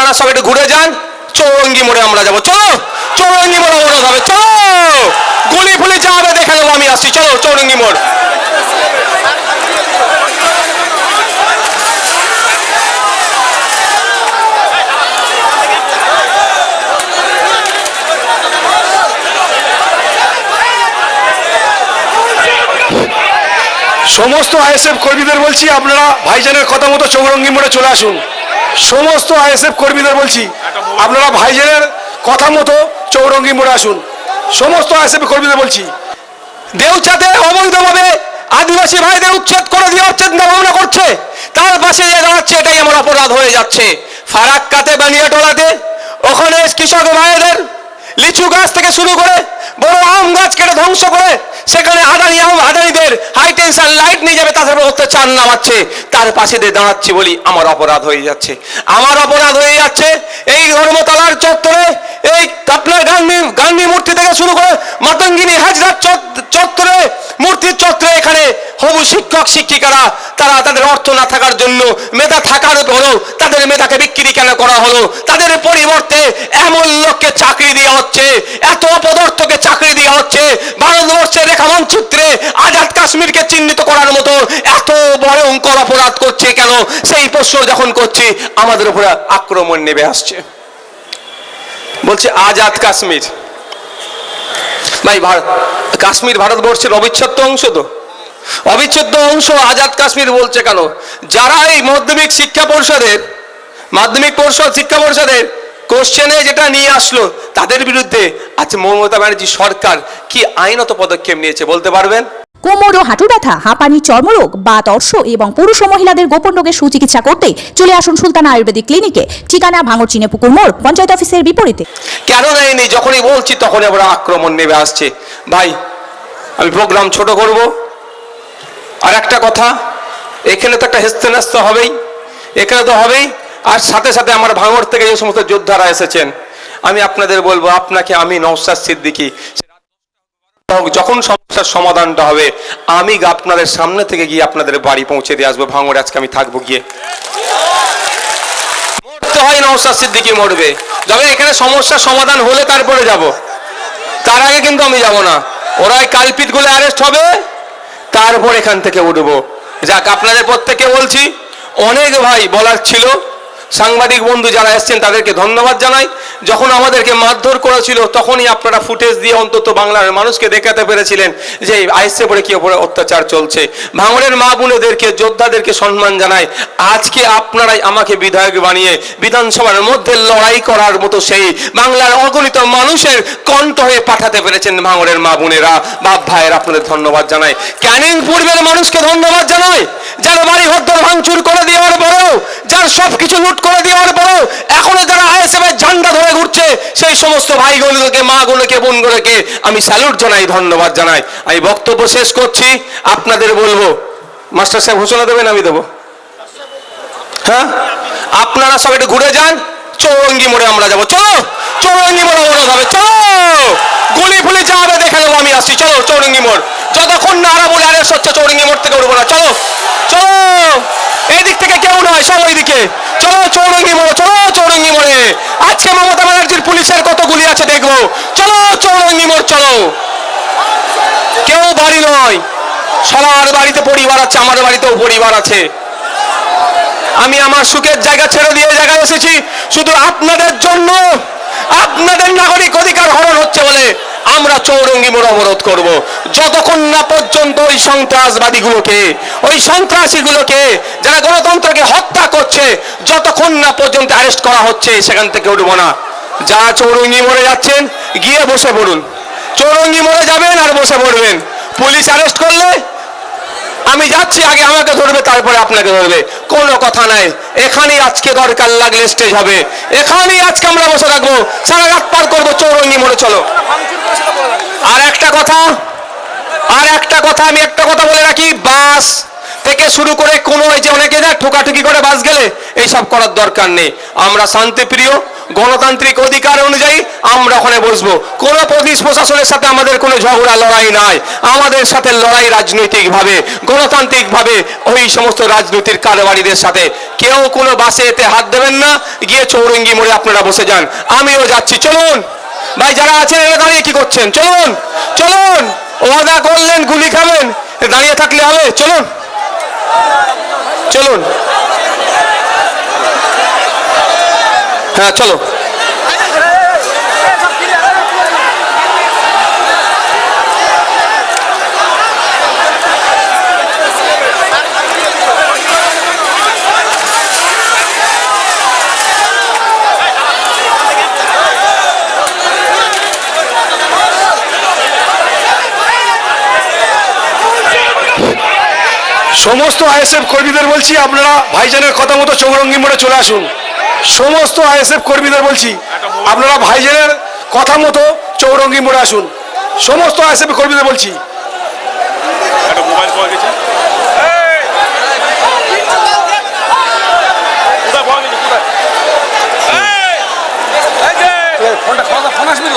আপনারা সব একটু ঘুরে যান। চৌরঙ্গি মোড়ে আমরা যাব। চলো, চৌরঙ্গি মোড় অবরোধ হবে চলো, গুলি ফুলি যা দেখে নেব আমি আসছি। চলো, চৌরঙ্গি মোড়। সমস্ত আইএসএফ কর্মীদের বলছি, আপনারা ভাইজানের কথা মতো চৌরঙ্গি মোড়ে চলে আসুন। সমস্ত আইএসএফ কর্মীদের বলছি, আপনারা ভাইজানের কথা মতো চৌরঙ্গি মোড়ে আসুন। সমস্ত আইএসএফ কর্মীদের বলছি দেউচাতে অবৈধভাবে আদিবাসী ভাইদের উচ্ছেদ করে দিয়ে উচ্ছেদ ভাবনা করছে। তার পাশে যে দাঁড়াচ্ছে, এটাই আমার অপরাধ হয়ে যাচ্ছে। ফারাক্কাতে, বানিয়াটোলাতে, ওখানে কৃষক ভাইদের লিচু গাছ থেকে শুরু করে বড় আম গাছ কেটে ধ্বংস করে সেখানে আদানি আদানিদের হাই টেনশন লাইট নিয়ে যাবে তাদের অত্যাচার নামাচ্ছে, তার পাশে দিয়ে দাঁড়াচ্ছি বলি, আমার অপরাধ হয়ে যাচ্ছে। আমার অপরাধ হয়ে যাচ্ছে, এই ধর্মতলার চত্বরে, এই আপনার গান্ধী গান্ধী মূর্তি থেকে শুরু করে মাতঙ্গিনী হাজরার চত্বরে, মূর্তির চত্বরে এখানে হবু শিক্ষক, শিক্ষিকারা, তারা তাদের অর্থ না থাকার জন্য, মেধা থাকার হলো তাদের মেধাকে বিক্রি কেন করা হলো? তাদের পরিবর্তে এমন লোককে চাকরি দেওয়া হচ্ছে, এত অপদার্থকে চাকরি দেওয়া হচ্ছে ভারতবর্ষের রেখা মানচিত্রে আজাদ কাশ্মীরকে চিহ্নিত করার মতো এত ভয়ঙ্কর অপরাধ করছে কেন? সেই প্রশ্ন যখন করছি, আমাদের উপরে আক্রমণ নেমে আসছে। বলছে, আজাদ কাশ্মীর। ভাই, ভারত, কাশ্মীর ভারতবর্ষের অবিচ্ছেদ্য অংশ তো। অবিচ্ছেদ্য অংশ আজাদ কাশ্মীর বলছে কেন? যারা এই মাধ্যমিক শিক্ষা পরিষদের, মাধ্যমিক পরিষদ শিক্ষা পরিষদের কোশ্চেনে যেটা নিয়ে আসলো, তাদের বিরুদ্ধে আজ মমতা ব্যানার্জি সরকার কি আইনত পদক্ষেপ নিয়েছে বলতে পারবেন? কোমর ও হাঁটু ব্যথা হাঁপানি চর্মরোগ, বা তর্ষ এবং পুরুষ ও মহিলাদের গোপন রোগের সুচিকিৎসা করতে চলে আসুন সুলতানা আয়ুর্বেদিক ক্লিনিকে। ঠিকানা ভাঙর চিনে পুকুর মোড়, পঞ্চায়েত অফিসের বিপরীতে। কেন নেয়নি? যখনই বলছি তখনই আবার আক্রমণ নেমে আসছে। ভাই, আমি প্রোগ্রাম ছোট করব। আর একটা কথা, এখানে তো একটা হেস্তে ন্যাস্ত হবেই। এখানে তো হবেই। আর সাথে সাথে আমার ভাঙর থেকে যে সমস্ত যোদ্ধারা এসেছেন, আমি আপনাদের বলব, আপনাকে আমি নৌসাদ সিদ্দিকি যখন সমস্যার সমাধানটা হবে, আমি আপনাদের সামনে থেকে গিয়ে আপনাদের বাড়ি পৌঁছে দিয়ে আসব। ভাঙড়ে আজকে আমি থাকব গিয়ে। মরতে হয় নৌসাদ সিদ্দিকি, মরবে। যবে এখানে সমস্যার সমাধান হলে তারপরে যাব। তার আগে কিন্তু আমি যাব না। ওরা কালপিটগুলো অ্যারেস্ট হবে, তারপর এখান থেকে উঠবো। যাক, আপনাদের প্রত্যেকে বলছি, অনেক ভাই বলার ছিল সাংবাদিক বন্ধু যারা এসছেন, তাদেরকে ধন্যবাদ জানাই। যখন আমাদেরকে মারধর করেছিল, তখনই আপনারা ফুটেজ দিয়ে অন্তত বাংলার মানুষকে দেখাতে পেরেছিলেন যে আইসে পরে কি ওপরে অত্যাচার চলছে। ভাঙড়ের মা বোনেদেরকে, যোদ্ধাদেরকে সম্মান জানাই। আজকে আপনারাই আমাকে বিধায়ক বানিয়ে বিধানসভার মধ্যে লড়াই করার মতো সেই বাংলার অগণিত মানুষের কণ্ঠ হয়ে পাঠাতে পেরেছেন ভাঙড়ের মা বোনেরা। বাপ ভাইয়ের, আপনাদের ধন্যবাদ জানাই। ক্যানিং পূর্বের মানুষকে ধন্যবাদ জানাই, যার বাড়ি ঘর ভাঙচুর করে দেওয়ার পরেও, যার সবকিছু লুট করে দেওয়ার পরেও এখনও যারা আইএসএফ এর ঝান্ডা ধরে ঘুরছে, সেই সমস্ত ভাইগুলোকে, মাগুলোকে, বোনগুলোকে আমি স্যালুট জানাই, ধন্যবাদ জানাই। আমি বক্তব্য শেষ করছি, আপনাদের বলব, মাস্টার সাহেব ঘোষণা দেবেন, আমি দেবো। হ্যাঁ? আপনারা সব একটু ঘুরে যান, চৌরঙ্গি মোড়ে আমরা যাব। চলো, চৌরঙ্গি মোড়ে অবরোধ হবে চলো, গুলি ফুলি যা হবে দেখে নেব, আমি আসছি। চলো, চৌরঙ্গি মোড়। যতক্ষণ না আরা বলে, আরে হচ্ছে চৌরঙ্গি মোড় থেকে উঠবো না। চলো চলো। এদিক থেকে কেউ নয় সব ওইদিকে চলো চৌরঙ্গি মোড়ে, চলো চৌরঙ্গি মোড়ে। আজকে মমতা ব্যানার্জির পুলিশের কত গুলি আছে দেখব। চলো চৌরঙ্গি মোড়, চলো। কেউ বাড়ি নয়। সবার বাড়িতে পরিবার আছে, আমার বাড়িতেও পরিবার আছে। আমি আমার সুখের জায়গা ছেড়ে দিয়ে জায়গায় এসেছি। শুধু আপনাদের জন্য, আপনাদের নাগরিক অধিকার হরণ হচ্ছে। আমরা চৌরঙ্গি মোড় অবরোধ করব। যতক্ষণ না পর্যন্ত ওই সন্ত্রাসবাদীগুলোকে, ওই সন্ত্রাসীগুলোকে, যারা গণতন্ত্রকে হত্যা করছে, যতক্ষণ না পর্যন্ত অ্যারেস্ট করা হচ্ছে, সেখান থেকে উঠবো না। যা চৌরঙ্গি মোড়ে যাচ্ছেন, গিয়ে বসে পড়ুন। চৌরঙ্গি মোড়ে যাবেন আর বসে পড়বেন। পুলিশ অ্যারেস্ট করলে আমি যাচ্ছি, আগে আমাকে ধরবে, তারপরে আপনাকে ধরবে। কোনো কথা নাই। এখানেই আজকে দরকার লাগলে স্টেজ হবে। এখানেই আজকে আমরা বসে থাকব। সারা রাত পার করব, চৌরঙ্গি মোড়ে, চলো। আর একটা কথা, আর একটা কথা আমি একটা কথা বলে রাখি, বাস। থেকে শুরু করে কোনো এই যে অনেকে যা ঠোকাঠুকি করে বাস গেলে এইসব করার দরকার নেই। আমরা শান্তিপ্রিয়, গণতান্ত্রিক অধিকার অনুযায়ী আমরা ওখানে বসবো। কোনো পুলিশ প্রশাসনের সাথে আমাদের কোনো ঝগড়া, লড়াই নাই। আমাদের সাথে লড়াই রাজনৈতিকভাবে, গণতান্ত্রিকভাবে ওই সমস্ত রাজনৈতিক কারবারিদের সাথে। কেউ কোনো বাসে এতে হাত দেবেন না, গিয়ে চৌরঙ্গি মোড়ে আপনারা বসে যান। আমিও যাচ্ছি, চলুন। ভাই, যারা আছেন এরা দাঁড়িয়ে কি করছেন? চলুন চলুন। ওয়াদা করলেন, গুলি খাবেন, দাঁড়িয়ে থাকলে হবে, চলুন। চলুন। হ্যাঁ চলো। সমস্ত আইএসএফ কর্মীদের বলছি আপনারা ভাইজানের কথা মতো চৌরঙ্গি মোড়ে চলে আসুন সমস্ত আইএসএফ কর্মীদের বলছি আপনারা ভাইজানের কথা মতো চৌরঙ্গি মোড়ে আসুন সমস্ত আইএসএফ কর্মীদের বলছি ফোনটা ফোন আসবি